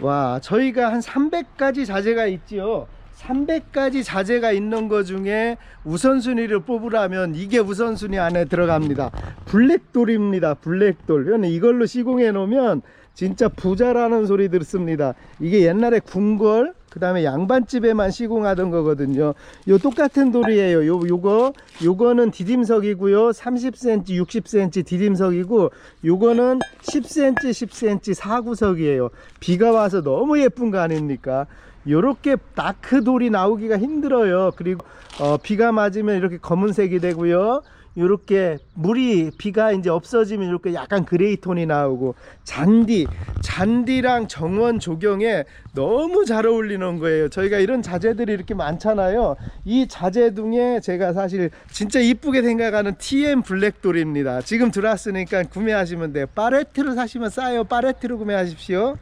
와, 저희가 한 300가지 자재가 있지요. 300가지 자재가 있는 것 중에 우선순위를 뽑으라면 이게 우선순위 안에 들어갑니다. 블랙돌입니다. 블랙돌. 이걸로 시공해 놓으면 진짜 부자라는 소리 듣습니다. 이게 옛날에 궁궐, 그 다음에 양반집에만 시공하던 거거든요. 요 똑같은 돌이에요. 요, 요거, 요거는 디딤석이고요. 30cm, 60cm 디딤석이고, 요거는 10cm, 10cm 사구석이에요. 비가 와서 너무 예쁜 거 아닙니까? 요렇게 다크 돌이 나오기가 힘들어요. 그리고 어, 비가 맞으면 이렇게 검은색이 되고요. 요렇게 물이 비가 이제 없어지면 이렇게 약간 그레이 톤이 나오고 잔디 잔디랑 정원 조경에 너무 잘 어울리는 거예요. 저희가 이런 자재들이 이렇게 많잖아요. 이 자재 중에 제가 사실 진짜 이쁘게 생각하는 TM 블랙돌입니다. 지금 들어왔으니까 구매하시면 돼요. 파레트로 사시면 싸요. 파레트로 구매하십시오.